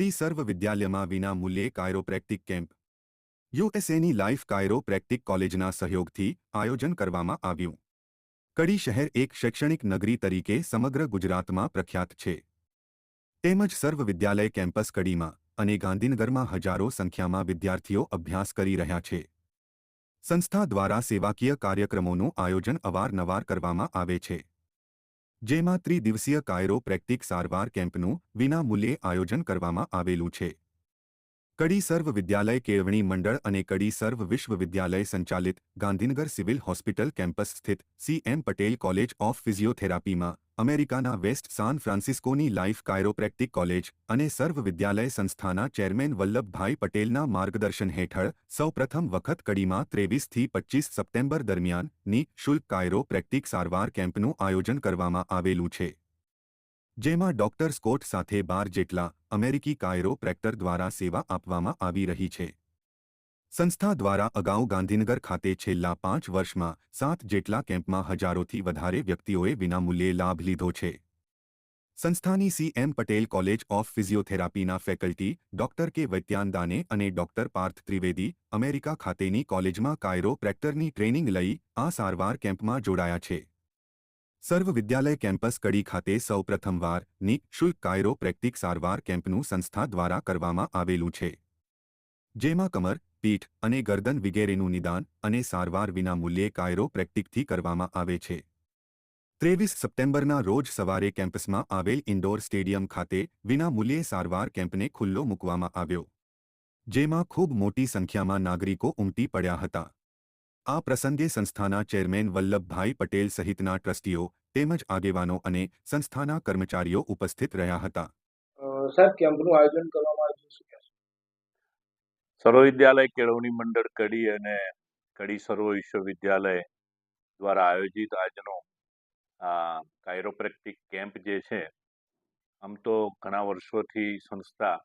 કડી સર્વ વિદ્યાલયમાં વિના મૂલ્યે કાયરોપ્રેક્ટિક કેમ્પ યુએસએની લાઈફ કાયરોપ્રેક્ટિક કોલેજના સહયોગથી આયોજન કરવામાં આવ્યું. કડી શહેર એક શૈક્ષણિક નગરી તરીકે સમગ્ર ગુજરાતમાં પ્રખ્યાત છે. તેમજ સર્વ વિદ્યાલય કેમ્પસ કડીમાં અને ગાંધીનગરમાં હજારો સંખ્યામાં વિદ્યાર્થીઓ અભ્યાસ કરી રહ્યા છે. સંસ્થા દ્વારા સેવાકીય કાર્યક્રમોનું આયોજન અવારનવાર કરવામાં આવે છે. જેમાં ત્રિદિવસીય કાયરો પ્રેક્ટિક સારવાર કેમ્પનું વિના મૂલ્યે આયોજન કરવામાં આવેલું છે. કડી સર્વ વિદ્યાલય કેળવણી મંડળ અને કડી સર્વ વિશ્વવિદ્યાલય સંચાલિત ગાંધીનગર સિવિલ હોસ્પિટલ કેમ્પસ સ્થિત સીએમ પટેલ કોલેજ ઓફ ફિઝિયોથેરાપીમાં અમેરિકાના વેસ્ટ સાન ફ્રાન્સિસ્કોની લાઈફ કાયરોપ્રેક્ટિક કોલેજ અને સર્વ વિદ્યાલય સંસ્થાના ચેરમેન વલ્લભભાઈ પટેલના માર્ગદર્શન હેઠળ સૌપ્રથમ વખત કડીમાં ત્રેવીસથી પચીસ સપ્ટેમ્બર દરમિયાન નિઃશુલ્ક શુલ્ક કાયરોપ્રેક્ટિક સારવાર કેમ્પનું આયોજન કરવામાં આવેલું છે. જેમાં ડોક્ટર સ્કોટ સાથે બાર જેટલા અમેરિકી કાયરો પ્રેક્ટર દ્વારા સેવા આપવામાં આવી રહી છે. સંસ્થા દ્વારા અગાઉ ગાંધીનગર ખાતે છેલ્લા પાંચ વર્ષમાં સાત જેટલા કેમ્પમાં હજારોથી વધારે વ્યક્તિઓએ વિનામૂલ્યે લાભ લીધો છે. સંસ્થાની સીએમ પટેલ કોલેજ ઓફ ફિઝિયોથેરાપીના ફેકલ્ટી ડોક્ટર કે વૈત્યાનદાને અને ડોક્ટર પાર્થ ત્રિવેદી અમેરિકા ખાતેની કોલેજમાં કાયરો પ્રેક્ટરની ટ્રેનિંગ લઈ આ સારવાર કેમ્પમાં જોડાયા છે. સર્વ વિદ્યાલય કેમ્પસ કડી ખાતે સૌપ્રથમવારની શુલ્ક કાયરોપ્રેક્ટિક સારવાર કેમ્પનું સંસ્થા દ્વારા કરવામાં આવેલું છે. જેમાં કમર, પીઠ અને ગરદન વિગેરેનું નિદાન અને સારવાર વિના મૂલ્યે કાયરોપ્રેક્ટિકથી કરવામાં આવે છે. ત્રેવીસ સપ્ટેમ્બરના રોજ સવારે કેમ્પસમાં આવેલ ઇન્ડોર સ્ટેડિયમ ખાતે વિના મૂલ્યે સારવાર કેમ્પને ખુલ્લો મૂકવામાં આવ્યો. જેમાં ખૂબ મોટી સંખ્યામાં નાગરિકો ઉમટી પડ્યા હતા. આ પ્રસંગે સંસ્થાના ચેરમેન વલ્લભભાઈ પટેલ સહિતના ટ્રસ્ટીઓ તેમજ આગેવાનો અને સંસ્થાના કર્મચારીઓ ઉપસ્થિત રહ્યા હતા. સાહેબ કેમ્પનું આયોજન કરવામાં આવ્યું સર્વવિદ્યાલય કેળવણી મંડળ કડી અને કડી સર્વ વિશ્વવિદ્યાલય દ્વારા આયોજિત આજનો આ કાયરોપ્રેક્ટિક કેમ્પ જે છે આમ તો ઘણા વર્ષોથી સંસ્થા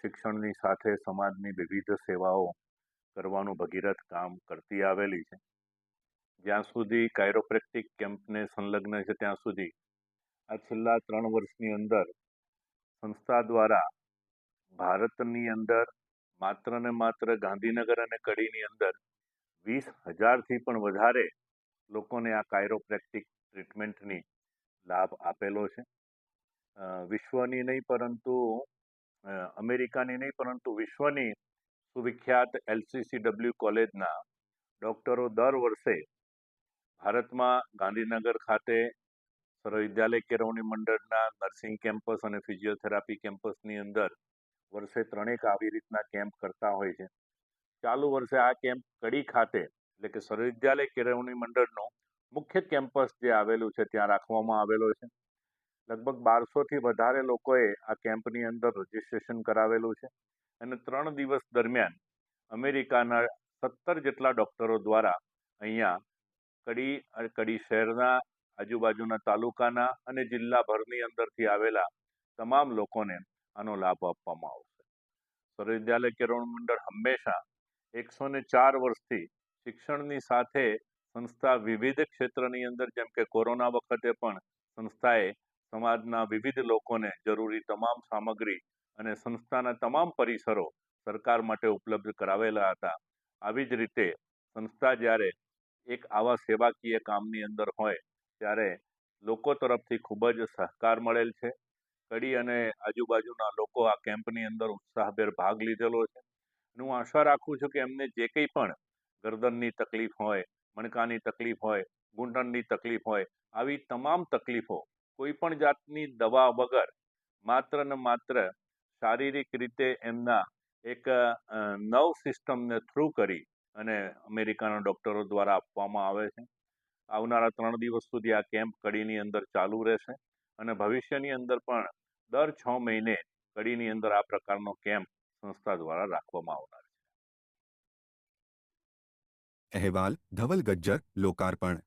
શિક્ષણની સાથે સમાજની વિવિધ સેવાઓ કરવાનું ભગીરથ કામ કરતી આવેલી છે. જ્યાં સુધી કાયરોપ્રેક્ટિક કેમ્પને સંલગ્ન છે ત્યાં સુધી આ છેલ્લા ત્રણ વર્ષની અંદર સંસ્થા દ્વારા ભારતની અંદર માત્ર ને માત્ર ગાંધીનગર અને કડીની અંદર વીસ હજારથી પણ વધારે લોકોને આ કાયરોપ્રેક્ટિક ટ્રીટમેન્ટની લાભ આપેલો છે. વિશ્વની નહીં પરંતુ અમેરિકાની નહીં પરંતુ વિશ્વની સુવિખ્યાત એલસીસીડબલ્યુ કોલેજના ડોક્ટરો દર વર્ષે ભારતમાં ગાંધીનગર ખાતે સર્વવિદ્યાલય કેળવણી મંડળના નર્સિંગ કેમ્પસ અને ફિઝિયોથેરાપી કેમ્પસની અંદર વર્ષે ત્રણેક આવી રીતના કેમ્પ કરતા હોય છે. ચાલુ વર્ષે આ કેમ્પ કડી ખાતે એટલે કે સર્વવિદ્યાલય કેળવણી મંડળનો મુખ્ય કેમ્પસ જે આવેલું છે ત્યાં રાખવામાં આવેલો છે. લગભગ બારસોથી વધારે લોકોએ આ કેમ્પની અંદર રજીસ્ટ્રેશન કરાવેલું છે. અને ત્રણ દિવસ દરમિયાન અમેરિકાના સત્તર જેટલા ડોક્ટરો દ્વારા અહીંયા કડી કડી શહેરના આજુબાજુના તાલુકાના અને જિલ્લાભરની અંદરથી આવેલા તમામ લોકોને આનો લાભ આપવામાં આવશે. સર્વવિદ્યાલય કેળવણી મંડળ હંમેશા એકસો ને ચાર વર્ષથી શિક્ષણની સાથે સંસ્થા વિવિધ ક્ષેત્રની અંદર, જેમ કે કોરોના વખતે પણ સંસ્થાએ સમાજના વિવિધ લોકોને જરૂરી તમામ સામગ્રી અને સંસ્થાના તમામ પરિસરો સરકાર માટે ઉપલબ્ધ કરાવેલા હતા. આવી જ રીતે સંસ્થા જ્યારે એક આવા સેવાકીય કામની અંદર હોય, ત્યારે લોકો તરફથી ખૂબ જ સહકાર મળેલ છે. કડી અને આજુબાજુના લોકો આ કેમ્પની અંદર ઉત્સાહભેર ભાગ લીધેલો છે. હું આશા રાખું છું કે એમને જે કંઈ પણ ગરદનની તકલીફ હોય, મણકાની તકલીફ હોય ઘૂંટણની તકલીફ હોય, આવી તમામ તકલીફો કોઈ પણ જાતની દવા વગર માત્ર ને માત્ર શારીરિક રીતે એમના એક નવ સિસ્ટમને થ્રુ કરી અને અમેરિકાના ડોક્ટરો દ્વારા આપવામાં આવે છે. આવનારા ત્રણ દિવસ સુધી આ કેમ્પ કડીની અંદર ચાલુ રહેશે અને ભવિષ્યની અંદર પણ દર છ મહિને કડીની અંદર આ પ્રકારનો કેમ્પ સંસ્થા દ્વારા રાખવામાં આવનાર છે. અહેવાલ, ધવલ ગજ્જર, લોકાર્પણ.